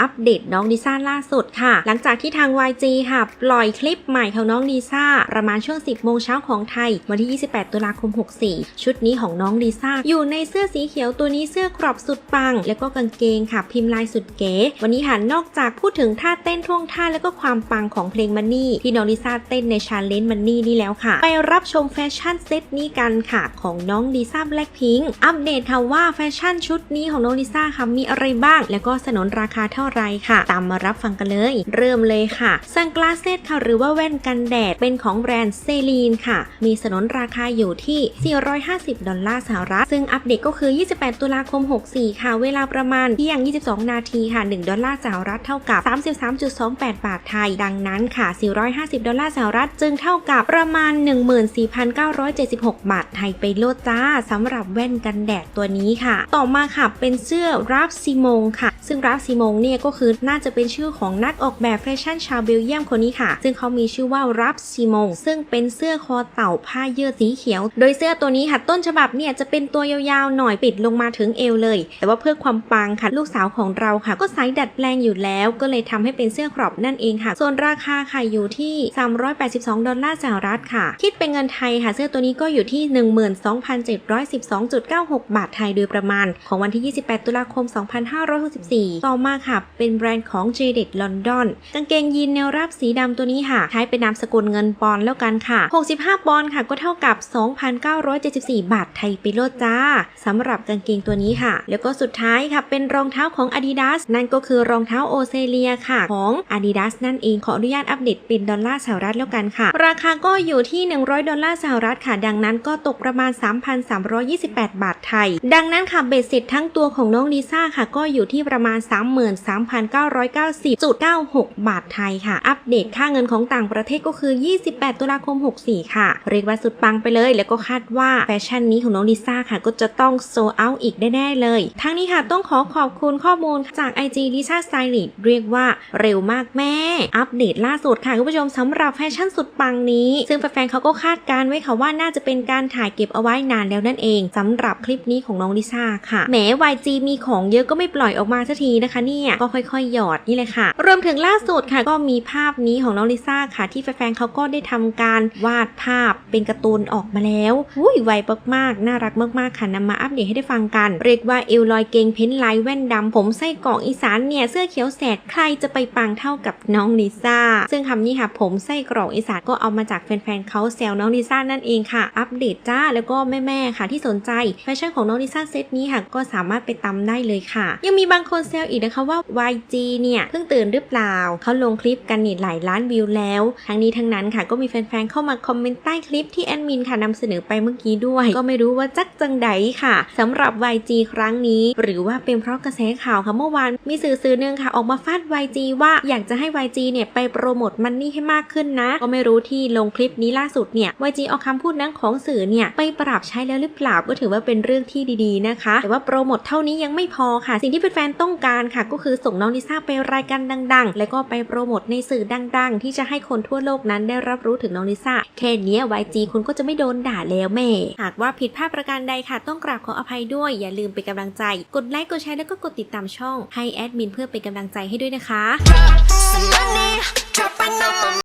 อัปเดตน้องลิซ่าล่าสุดค่ะ หลังจากที่ทาง YG ค่ะปล่อยคลิปใหม่ของน้องลิซ่าประมาณช่วง 10 โมงเช้าของไทย วันที่ 28 ตุลาคม 64 ชุดนี้ของน้องลิซ่าอยู่ในเสื้อสีเขียวตัวนี้เสื้อกรอบสุดปัง แล้วก็กางเกงค่ะ พิมพ์ลายสุดเก๋ วันนี้ค่ะนอกจากพูดถึงท่าเต้นท่วงท่าแล้วก็ความปังของเพลงมันนี่ที่น้องลิซ่าเต้นในชาเลนจ์มันนี่นี่แล้วค่ะ ไปรับชมแฟชั่นเซตนี้กันค่ะของน้องลิซ่าแบล็คพิงค์อัปเดตค่ะว่าแฟชั่นชุดนี้ของน้องลิซ่าค่ะมีอะไรบ้าง แล้วก็สนนราคาเท่าไรค่ะ ตามมารับฟังกันเลย เริ่มเลยค่ะซันกลาเซตค่ะหรือว่าแว่นกันแดดเป็นของแบรนด์เซลีนค่ะ มีสนนราคาอยู่ที่ 450 ดอลลาร์สหรัฐ ซึ่งอัปเดตก็คือ 28 ตุลาคม 64 ค่ะ เวลาประมาณเที่ยง 22 นาทีค่ะ 1 ดอลลาร์สหรัฐเท่ากับ 33.28 บาทไทย ดังนั้นค่ะ 450 ดอลลาร์สหรัฐจึงเท่ากับประมาณ 14,976 บาทไทยไปโลดจ้าสำหรับแว่นกันแดดตัวนี้ค่ะ ต่อมาค่ะเป็นเสื้อราฟซิมงค่ะ ราฟซิมงเนี่ยก็คือน่าจะเป็นชื่อของนักออกแบบแฟชั่นชาวเบลเยียมคนนี้ค่ะ ซึ่งเขามีชื่อว่าราฟซิมงซึ่งเป็นเสื้อคอเต่าผ้าเยื่อสีเขียว โดยเสื้อตัวนี้ค่ะต้นฉบับเนี่ยจะเป็นตัวยาวๆหน่อยปิดลงมาถึงเอวเลย แต่ว่าเพื่อความปังค่ะลูกสาวของเราค่ะ ก็ไซส์ดัดแปลงอยู่แล้ว ก็เลยทำให้เป็นเสื้อครอบนั่นเองค่ะ ส่วนราคาค่ะอยู่ที่ 382 ดอลลาร์สหรัฐค่ะ คิดเป็นเงินไทยค่ะ เสื้อตัวนี้ก็อยู่ที่ 12,712.96 บาทไทยโดยประมาณ ของวันที่ 28 ตุลาคม 2564ต่อมาค่ะ เป็นแบรนด์ของ j d e d London กางเกงยีนแนวราบสีดำตัวนี้ค่ะ ใช้เป็นนามสกุลเงินปอนแล้วกันค่ะ 65 ปอนค่ะ ก็เท่ากับ 2,974 บาทไทยไปโลดจ้าสำหรับกางเกงตัวนี้ค่ะ แล้วก็สุดท้ายค่ะ เป็นรองเท้าของ Adidas นั่นก็คือรองเท้าโอเซเลียค่ะ ของ Adidas นั่นเองขออนุญาตอัปเดตเป็นดอลลาร์สหรัฐแล้วกันค่ะ ราคาก็อยู่ที่ 100 ดอลลาร์สหรัฐค่ะ ดังนั้นก็ตกประมาณ 3,328 บาทไทย ดังนั้นค่ะเบสเสร็จทั้งตัวของน้องลิซ่าค่ะ ก็อยู่ที่ประมาณ33,990.96 บาทไทยค่ะ อัปเดตค่าเงินของต่างประเทศก็คือ 28 ตุลาคม 64 ค่ะ เรียกว่าสุดปังไปเลย แล้วก็คาดว่าแฟชั่นนี้ของน้องลิซ่าค่ะ ก็จะต้องโซเอาอีกแน่ๆเลย ทั้งนี้ค่ะต้องขอขอบคุณข้อมูลจาก IG ลิซ่าสไตลิสเรียกว่าเร็วมากแม่ อัปเดตล่าสุดค่ะคุณผู้ชมสำหรับแฟชั่นสุดปังนี้ ซึ่งแฟนๆเขาก็คาดการณ์ไว้ค่ะว่าน่าจะเป็นการถ่ายเก็บเอาไว้นานแล้วนั่นเองสำหรับคลิปนี้ของน้องลิซ่าค่ะแหม YG มีของเยอะก็ไม่ปล่อยออกมาสักทีนะคะเนี่ยก็ค่อยๆ หยอดนี่เลยค่ะ รวมถึงล่าสุดค่ะก็มีภาพนี้ของน้องลิซ่าค่ะ ที่แฟนๆเขาก็ได้ทำการวาดภาพเป็นการ์ตูนออกมาแล้วอุ้ยไวมากๆ น่ารักมากๆค่ะนำมาอัปเดตให้ได้ฟังกัน เรียกว่าเอวลอยเกงเพ้นลายแว่นดำผมไส้กรอกอีสานเนี่ยเสื้อเขียวแสดใครจะไปปังเท่ากับน้องลิซ่าซึ่งคำนี้ค่ะผมไส้กรอกอีสานก็เอามาจากแฟนๆเขาแซวน้องลิซ่านั่นเองค่ะ อัปเดตจ้าแล้วก็แม่ๆค่ะที่สนใจแฟชั่นของน้องลิซ่าเซตนี้ค่ะก็สามารถไปตำได้เลยค่ะ ยังมีบางคนแซวอีกนะคะว่า YG เนี่ยเพิ่งตื่นหรือเปล่า เขาลงคลิปกันนี่หลายล้านวิวแล้ว ทั้งนี้ทั้งนั้นค่ะก็มีแฟนๆเข้ามาคอมเมนต์ใต้คลิปที่แอดมินค่ะนำเสนอไปเมื่อกี้ด้วย ก็ไม่รู้ว่าจักจังใดค่ะสำหรับ YG ครั้งนี้ หรือว่าเป็นเพราะกระแสข่าวค่ะเมื่อวานมีสื่อสื่อหนึ่งค่ะ ออกมาฟาด YG ว่าอยากจะให้ YG เนี่ยไปโปรโมทมันนี่ให้มากขึ้นนะ ก็ไม่รู้ที่ลงคลิปนี้ล่าสุดเนี่ย YG เอาคำพูดนั้นของสื่อเนี่ยไปปรับใช้แล้วหรือเปล่าก็ถือว่าเป็นเรื่องที่ดีๆนะคะ แต่ว่าโปรโมทเท่านี้ยังไม่พอค่ะ สิ่งที่แฟนๆต้องการค่ะ ก็คือส่งน้องลิซ่าไปรายการดัง ๆ แล้วก็ไปโปรโมทในสื่อดัง ๆ ที่จะให้คนทั่วโลกนั้นได้รับรู้ถึงน้องลิซ่าแค่นี้ YG คุณก็จะไม่โดนด่าแล้วแม่ หากว่าผิดพลาดประการใดค่ะ ต้องกราบขออภัยด้วย อย่าลืมเป็นกำลังใจ กดไลค์กดแชร์แล้วก็กดติดตามช่องให้แอดมินเพื่อเป็นกำลังใจให้ด้วยนะคะ